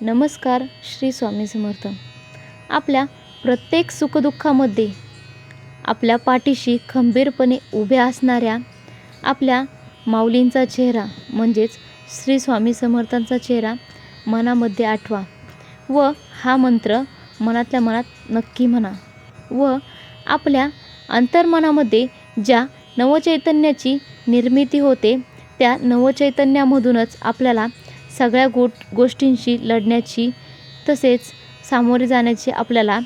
नमस्कार श्री स्वामी समर्थ. आपल्या प्रत्येक सुखदुःखामध्ये आपल्या पाठीशी खंबीरपणे उभ्या असणाऱ्या आपल्या माऊलींचा चेहरा म्हणजेच श्री स्वामी समर्थांचा चेहरा मनामध्ये आठवा व हा मंत्र मनातल्या मनात नक्की म्हणा व आपल्या अंतर्मनामध्ये ज्या नवचैतन्याची निर्मिती होते त्या नवचैतन्यामधूनच आपल्याला सगळ्या गोट गोष्टींशी लढण्याची तसेच सामोरे जाण्याची आपल्याला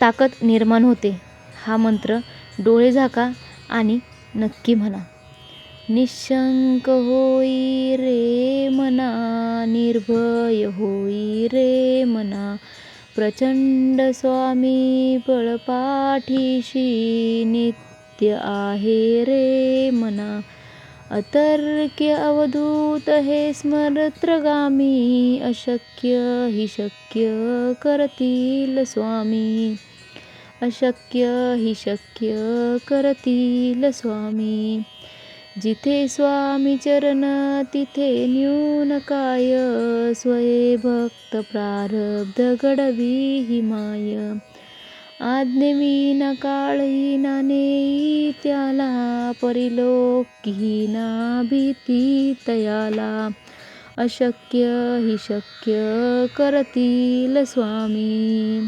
ताकद निर्माण होते. हा मंत्र डोळे झाका आणि नक्की म्हणा. निशंक होई रे मना निर्भय होई रे मना प्रचंड स्वामी पळपाठीशी नित्य आहे रे मना. अतर्क्य अवधूत हे स्मरत्रगामी अशक्य हि शक्य करतील स्वामी. अशक्य हि शक्य करतील स्वामी. जिथे स्वामी चरण तिथे न्यून काय स्वये भक्त प्रारब्ध घडवी हि माय. आज्ञेविना काळहीना नेई त्याला परिलोकीना भीती तयाला. अशक्य ही शक्य करतील स्वामी.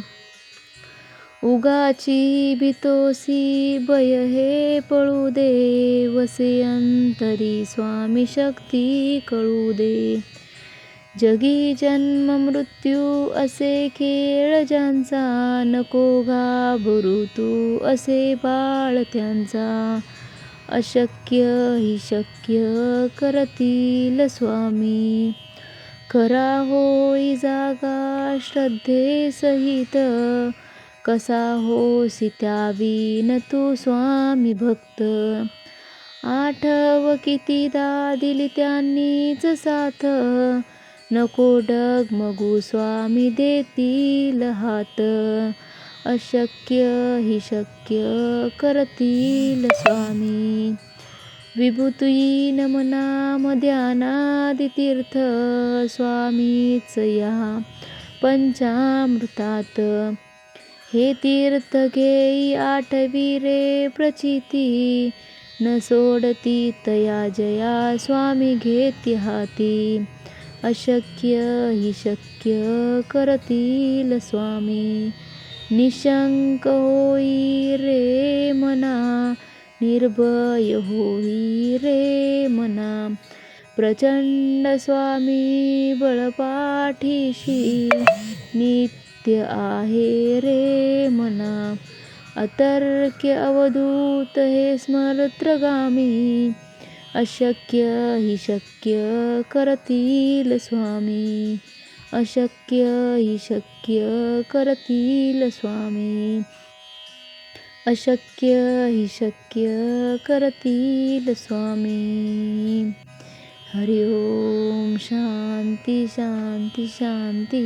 उगाची भीतोसी भय हे पळू दे वसे अंतरी स्वामी शक्ती कळू दे. जगी जन्म मृत्यू असे खेळ ज्यांचा नको घाबरू तू असे बाळ त्यांचा. अशक्य ही शक्य करतील स्वामी. खरा होई जागा श्रद्धे सहित कसा होसी त्यावीन तू स्वामी भक्त. आठव कितीदा दिली त्यांनीच साथ. नको डगमगू स्वामी देतील हात. अशक्य हि शक्य करतील स्वामी. विभूतीन मनामध्ये तीर्थ स्वामीच या पंचामृतात. हे तीर्थ घेई आठवी रे प्रचिती. न सोडती तया जया स्वामी घेती हाती. अशक्य हि शक्य करतील स्वामी. निशंक होई रे मना निर्भय होई रे मना. प्रचंड स्वामी बळपाठीशी नित्य आहे रे मना. अतर्क्य अवधूत हे स्मरत्रगामी अशक्य हि शक्य करतील स्वामी. अशक्य हि शक्य करतील स्वामी. अशक्य हि शक्य करतील स्वामी. हरि ओम शांती शांती शांती.